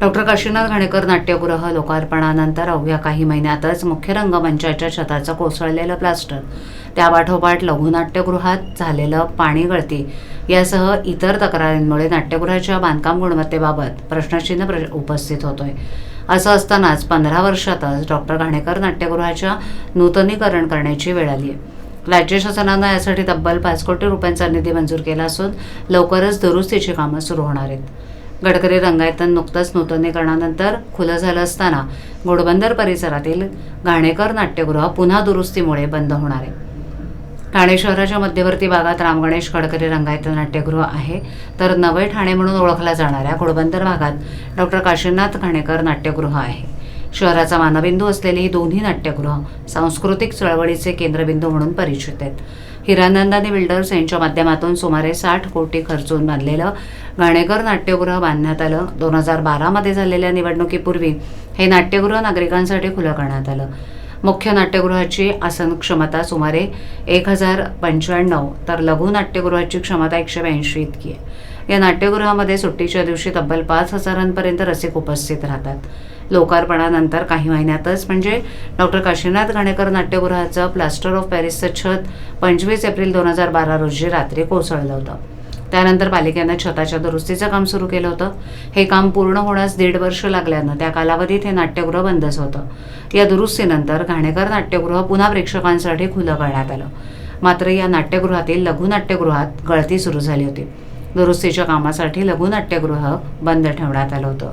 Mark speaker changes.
Speaker 1: Doctor Kashinath Ghanekar नाट्यगृह लोकार्पणानंतर अवघ्या काही महिन्यातच मुख्य रंगमंचाच्या छताचं कोसळलेलं प्लास्टर त्यापाठोपाठ लघुनाट्यगृहात झालेलं पाणी गळती यासह इतर तक्रारींमुळे नाट्यगृहाच्या बांधकाम गुणवत्तेबाबत प्रश्नचिन्ह प्र उपस्थित होतोय. असं असतानाच पंधरा वर्षातच डॉक्टर घाणेकर नाट्यगृहाच्या नूतनीकरण करण्याची वेळ आली आहे राज्य शासनानं यासाठी तब्बल पाच कोटी रुपयांचा निधी मंजूर केला असून लवकरच दुरुस्तीची कामं सुरू होणार आहेत. गडकरी रंगायतन नुकतंच नूतनीकरणानंतर खुलं झालं असताना घोडबंदर परिसरातील घाणेकर नाट्यगृह पुन्हा दुरुस्तीमुळे बंद होणार आहे. ठाणे शहराच्या मध्यवर्ती भागात रामगणेश गडकरी रंगायतन नाट्यगृह आहे तर नवे ठाणे म्हणून ओळखला जाणाऱ्या घोडबंदर भागात डॉक्टर काशीनाथ घाणेकर नाट्यगृह आहे. शहराचा मानबिंदू असलेली ही दोन्ही नाट्यगृह सांस्कृतिक चळवळीचे केंद्रबिंदू म्हणून परिचित आहेत. हिरानंदानी बिल्डर्स यांच्या माध्यमातून सुमारे साठ कोटी खर्चून बांधलेलं घाणेकर नाट्यगृह बांधण्यात आलं. दोन हजार बारामध्ये झालेल्या निवडणुकीपूर्वी हे नाट्यगृह नागरिकांसाठी खुलं करण्यात आलं. मुख्य नाट्यगृहाची आसन क्षमता सुमारे एक हजार पंच्याण्णव तर लघु नाट्यगृहाची क्षमता एकशे ब्याऐंशी इतकी आहे. या नाट्यगृहामध्ये सुट्टीच्या दिवशी तब्बल पाच हजारांपर्यंत रसिक उपस्थित राहतात. लोकार्पणानंतर काही महिन्यातच. म्हणजे डॉक्टर काशीनाथ घाणेकर नाट्यगृहाचं प्लास्टर ऑफ पॅरिसचं छत पंचवीस एप्रिल दोन हजार बारा रोजी रात्री कोसळलं होतं. त्यानंतर पालिकेनं छताच्या दुरुस्तीचं काम सुरू केलं होतं. हे काम पूर्ण होण्यास दीड वर्ष लागल्यानं त्या कालावधीत हे नाट्यगृह बंदच होतं. या दुरुस्तीनंतर घाणेकर नाट्यगृह पुन्हा प्रेक्षकांसाठी खुलं करण्यात आलं. मात्र या नाट्यगृहातील लघुनाट्यगृहात गळती सुरू झाली होती. दुरुस्तीच्या कामासाठी लघुनाट्यगृह बंद ठेवण्यात आलं होतं.